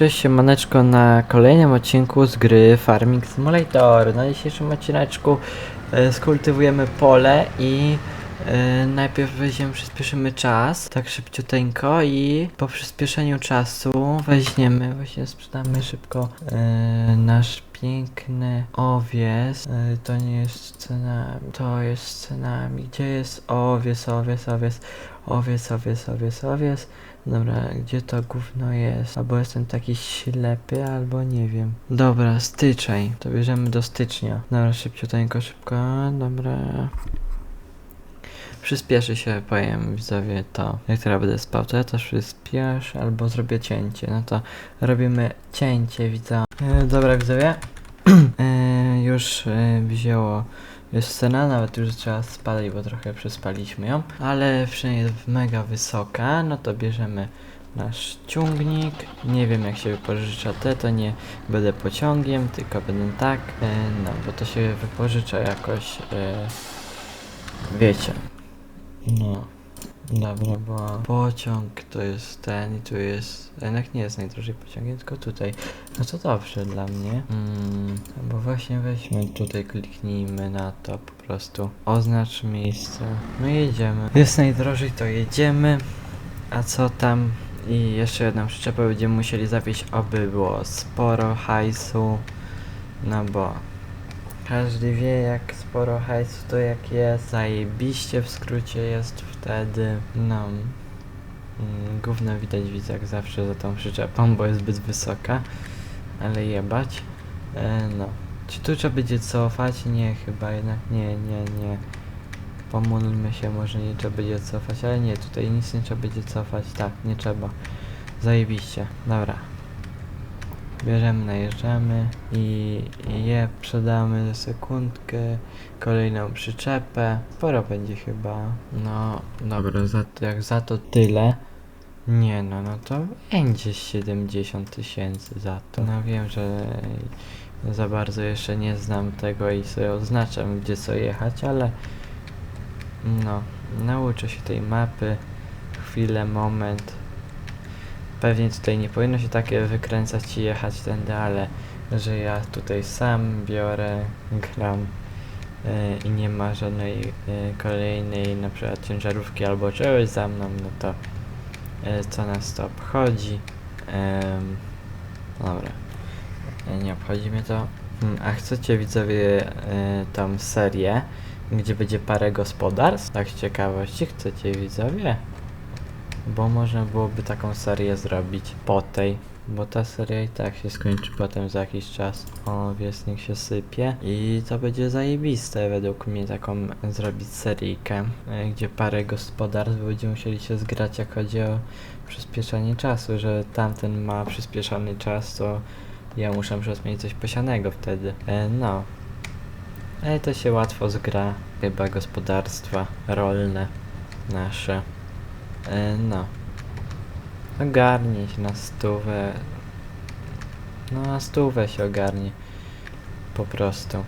Cześć siemaneczko na kolejnym odcinku z gry Farming Simulator. Na dzisiejszym odcineczku e, skultywujemy pole i e, najpierw weźmiemy, przyspieszymy czas, tak szybciuteńko i po przyspieszeniu czasu weźmiemy, właśnie sprzedamy szybko e, nasz piękny owies. E, to nie jest cenami, to jest cenami. Gdzie jest owies, owies, owies, owies, owies, owies, owies? Dobra, gdzie to gówno jest? Albo jestem taki ślepy, albo nie wiem. Dobra, styczeń. To bierzemy do stycznia. Dobra, szybciuteńko, szybko. Dobra. Przyspieszy się, powiem widzowie to. Jak teraz będę spał, to ja też przyspieszę, albo zrobię cięcie. No to robimy cięcie, widzowie. E, dobra, widzowie. e, już e, wzięło jest scena, nawet już trzeba spalić, bo trochę przespaliśmy ją, ale przynajmniej jest mega wysoka, no to bierzemy nasz ciągnik, nie wiem jak się wypożycza te, to nie będę pociągiem, tylko będę tak, e, no bo to się wypożycza jakoś, e, wiecie, no. Dobra, bo pociąg to jest ten i tu jest, jednak nie jest najdrożej pociągiem, tylko tutaj. No to dobrze dla mnie. Mm, bo właśnie weźmy tutaj, kliknijmy na to po prostu. Oznacz miejsce. No jedziemy. Jest najdrożej, to jedziemy. A co tam? I jeszcze jedną przyczepę będziemy musieli zawieźć, aby było sporo hajsu. No bo każdy wie jak sporo hajsu to jak jest. Zajebiście w skrócie jest wtedy. No. Mm, Gówno widać widzę jak zawsze za tą przyczepą, bo jest zbyt wysoka. Ale jebać. E, no. Czy tu trzeba będzie cofać? Nie, chyba jednak nie, nie, nie. Pomódlmy się, może nie trzeba będzie cofać, ale nie, tutaj nic nie trzeba będzie cofać. Tak, nie trzeba. Zajebiście. Dobra. Bierzemy, najeżdżamy i, je sprzedamy za sekundkę. Kolejną przyczepę. Sporo będzie chyba. No, dobra, za, jak za to tyle. Nie no, no to będzie 70 tysięcy za to. No wiem, że za bardzo jeszcze nie znam tego i sobie oznaczam gdzie co jechać, ale no, nauczę się tej mapy. Chwilę, moment. Pewnie tutaj nie powinno się takie wykręcać i jechać tędy, ale że ja tutaj sam biorę, gram e, i nie ma żadnej e, kolejnej na przykład ciężarówki albo czegoś za mną, no to e, co nas to obchodzi. Em, dobra. Nie obchodzi mnie to. Hmm, a chcecie widzowie e, tą serię, gdzie będzie parę gospodarstw? Tak z ciekawości chcecie widzowie? Bo można byłoby taką serię zrobić po tej, bo ta seria i tak się skończy potem za jakiś czas. O, wiesnik się sypie i to będzie zajebiste według mnie taką zrobić seryjkę, e, gdzie parę gospodarstw będziemy musieli się zgrać jak chodzi o przyspieszanie czasu, że tamten ma przyspieszony czas, to ja muszę przecież mieć coś posianego wtedy. E, no. Ale to się łatwo zgra. Chyba gospodarstwa rolne nasze. E, no. Ogarnij się na stówę. No na stówę się ogarnie. Po prostu.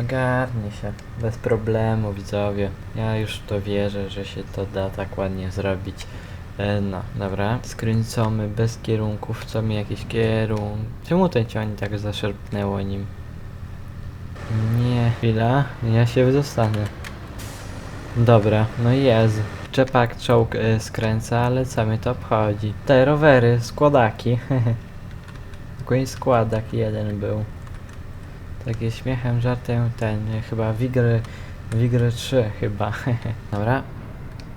Ogarnie się. Bez problemu widzowie. Ja już to wierzę, że się to da tak ładnie zrobić. E, no, dobra. Skręcamy bez kierunków. Co mi jakiś kierunek? Czemu ten ciągnik tak zaszarpnęło nim? Nie, chwila. Ja się wydostanę. Dobra, no jest. Czepak czołg y, skręca, ale co mnie to obchodzi? Te rowery, składaki. Dokładnie składak jeden był. Takie śmiechem, żartem ten, y, chyba Wigry, Wigry 3 chyba. Dobra.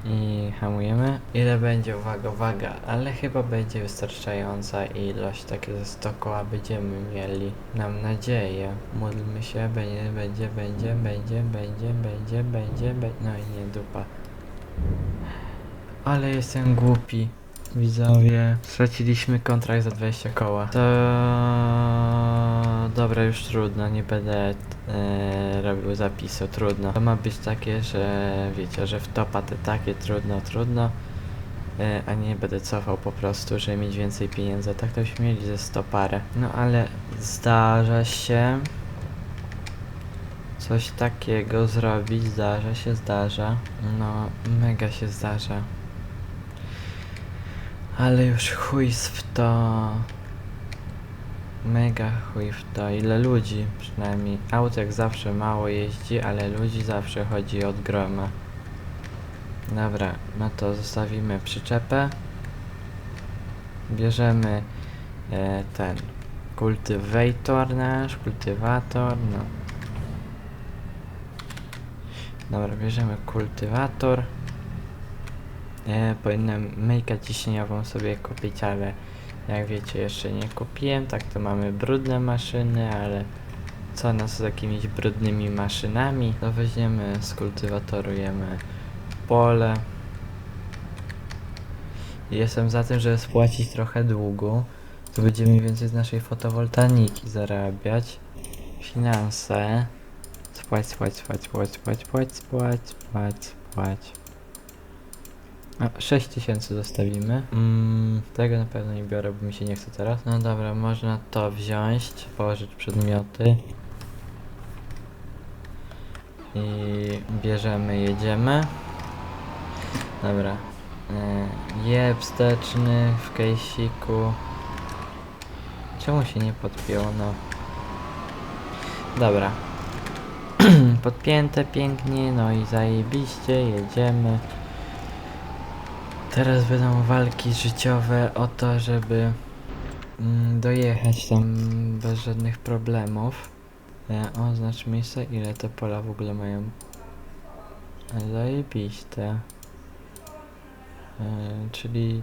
I hamujemy. Ile będzie? Uwaga, uwaga. Ale chyba będzie wystarczająca ilość. Takie ze 100 koła będziemy mieli. Mam nadzieję. Módlmy się. Będzie, będzie, będzie, będzie, będzie, będzie, będzie, będzie. No i nie dupa. Ale jestem głupi. Widzowie, straciliśmy kontrakt za 20 koła. To dobra, już trudno, nie będę e, robił zapisu, trudno. To ma być takie, że wiecie, że w topa te takie trudno, trudno. E, a nie będę cofał po prostu, żeby mieć więcej pieniędzy. Tak to byśmy mieli ze 100 parę. No ale zdarza się coś takiego zrobić, zdarza się, zdarza. No, mega się zdarza. Ale już chuj w to. Mega chuj w to, ile ludzi przynajmniej. Aut jak zawsze mało jeździ, ale ludzi zawsze chodzi od groma. Dobra, no to zostawimy przyczepę. Bierzemy e, ten kultywator nasz, kultywator, no. Dobra, bierzemy kultywator. E, powinienem myjkę ciśnieniową sobie kupić, ale jak wiecie jeszcze nie kupiłem. Tak to mamy brudne maszyny, ale co nas z jakimiś brudnymi maszynami? To weźmiemy, skultywatorujemy pole. Jestem za tym, żeby spłacić trochę długu. To będziemy więcej z naszej fotowoltaiki zarabiać. Finanse. Spłać, spłać, spłać, spłać, spłać, spłać, spłać, spłać. A, 6000 zostawimy. Mm, tego na pewno nie biorę, bo mi się nie chce teraz. No dobra, można to wziąć, położyć przedmioty. I bierzemy, jedziemy. Dobra. E, je wsteczny w kejsiku. Czemu się nie podpięło? No. Dobra. Podpięte pięknie, no i zajebiście, jedziemy. Teraz będą walki życiowe o to, żeby mm, dojechać tam bez żadnych problemów. E, o, znacz miejsce, ile te pola w ogóle mają. E, Zajebiście. E, czyli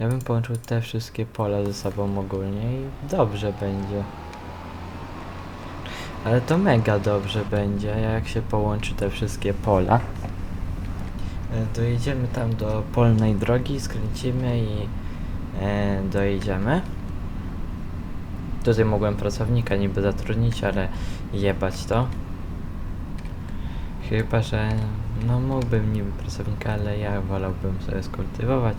ja bym połączył te wszystkie pola ze sobą ogólnie i dobrze będzie. Ale to mega dobrze będzie, jak się połączy te wszystkie pola. E, Dojedziemy tam do polnej drogi, skręcimy i e, dojedziemy. Tutaj mogłem pracownika niby zatrudnić, ale jebać to. Chyba, że no mógłbym niby pracownika, ale ja wolałbym sobie skultywować.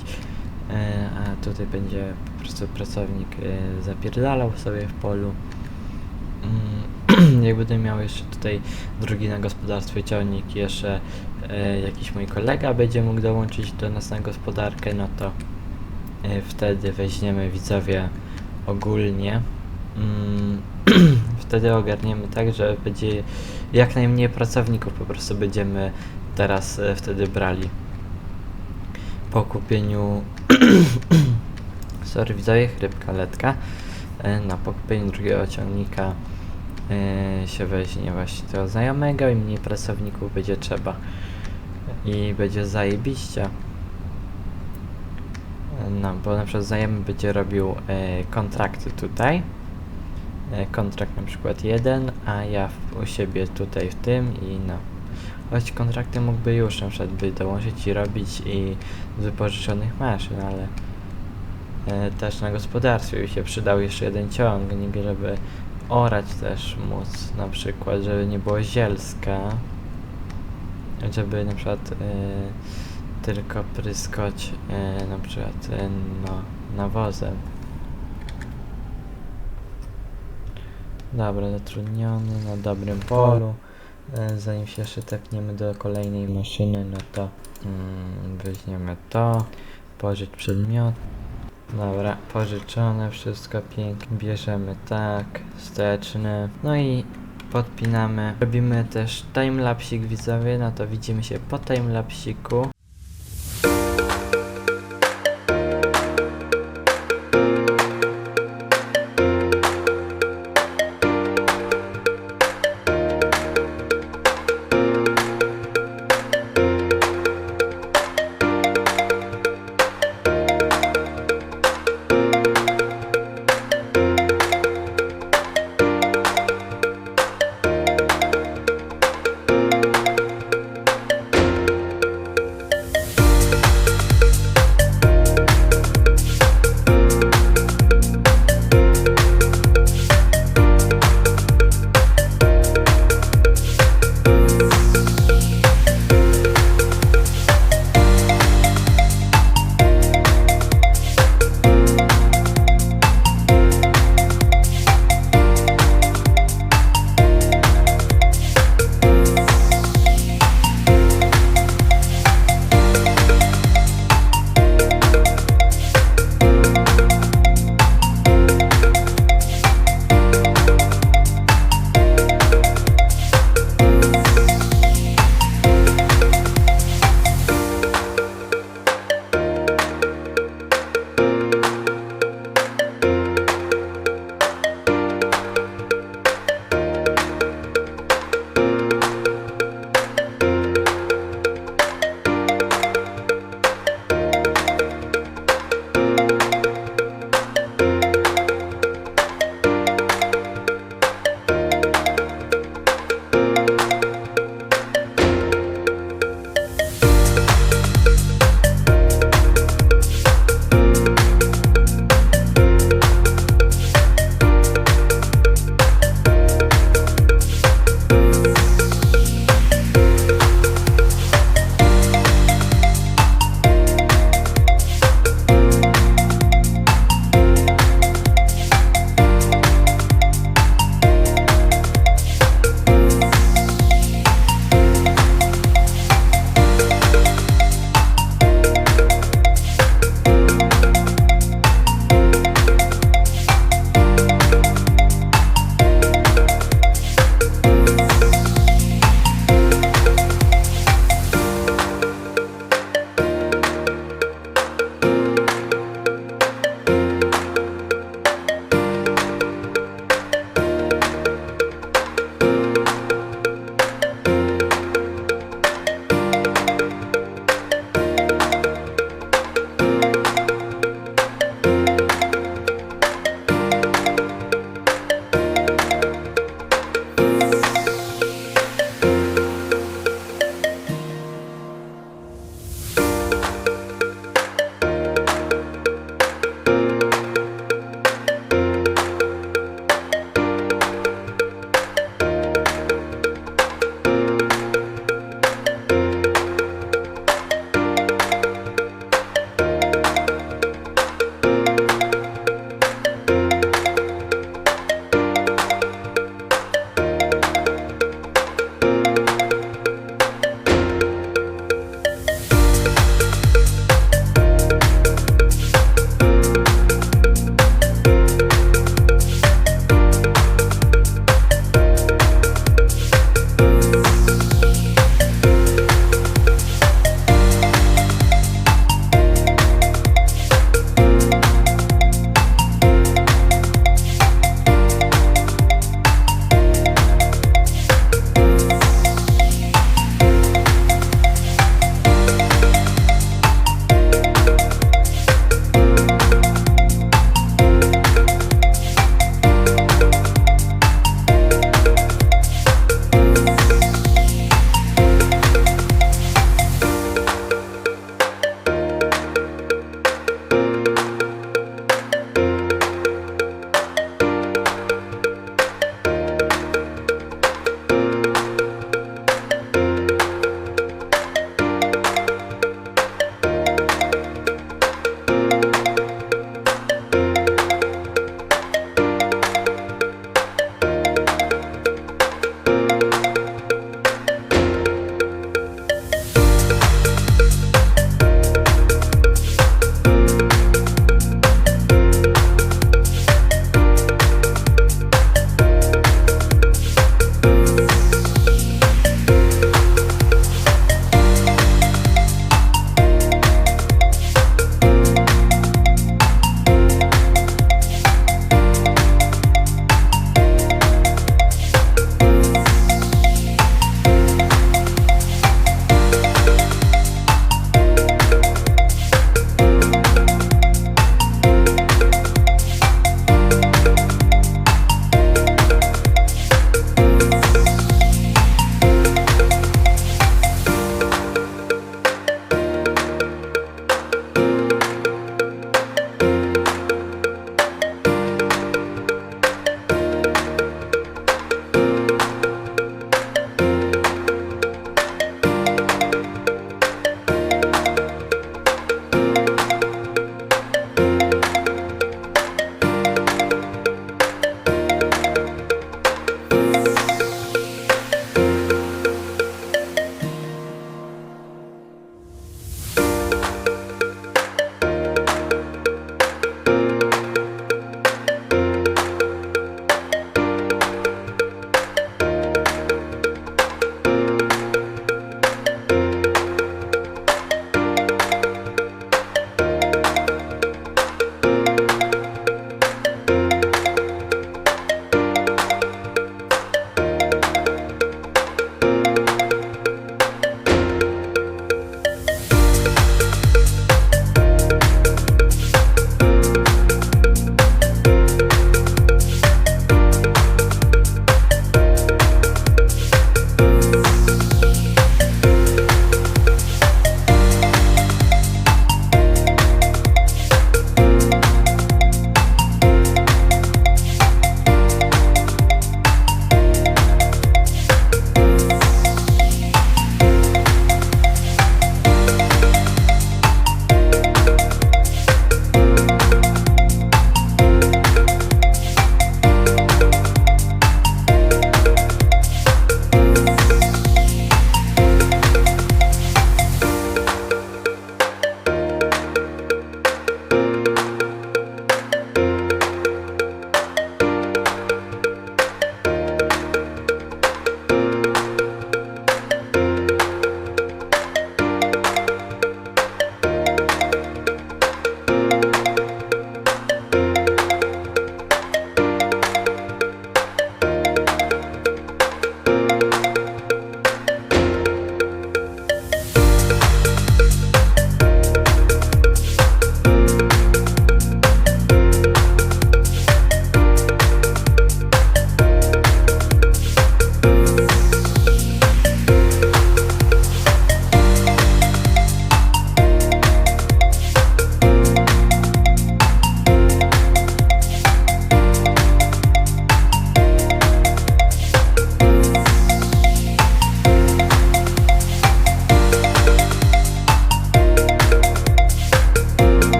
E, a tutaj będzie po prostu pracownik e, zapierdalał sobie w polu. Mm, jak będę miał jeszcze tutaj drugi na gospodarstwie ciągnik jeszcze e, jakiś mój kolega będzie mógł dołączyć do nas na gospodarkę, no to e, wtedy weźmiemy widzowie ogólnie. Mm, wtedy ogarniemy tak, że będzie jak najmniej pracowników po prostu będziemy teraz e, wtedy brali. Po kupieniu sorry widzowie, chrypka letka e, na kupieniu drugiego ciągnika e, się weźmie właśnie tego znajomego i mniej pracowników będzie trzeba. I będzie zajebiście. No, bo na przykład znajomy będzie robił e, kontrakty tutaj. E, kontrakt na przykład jeden, a ja u siebie tutaj w tym i no. Choć kontrakty mógłby już na przykład by dołączyć i robić i z wypożyczonych maszyn, ale też na gospodarstwie by się przydał jeszcze jeden ciągnik, żeby orać też móc, na przykład, żeby nie było zielska, żeby na przykład e, tylko pryskać e, na przykład e, no, nawozem. Dobra, zatrudniony na dobrym polu. E, Zanim się jeszcze do kolejnej maszyny, no to mm, weźmiemy to, pożyć przedmiot. Dobra, pożyczone, wszystko pięknie. Bierzemy tak, wsteczny. No i podpinamy. Robimy też timelapsik widzowie, no to widzimy się po timelapsiku.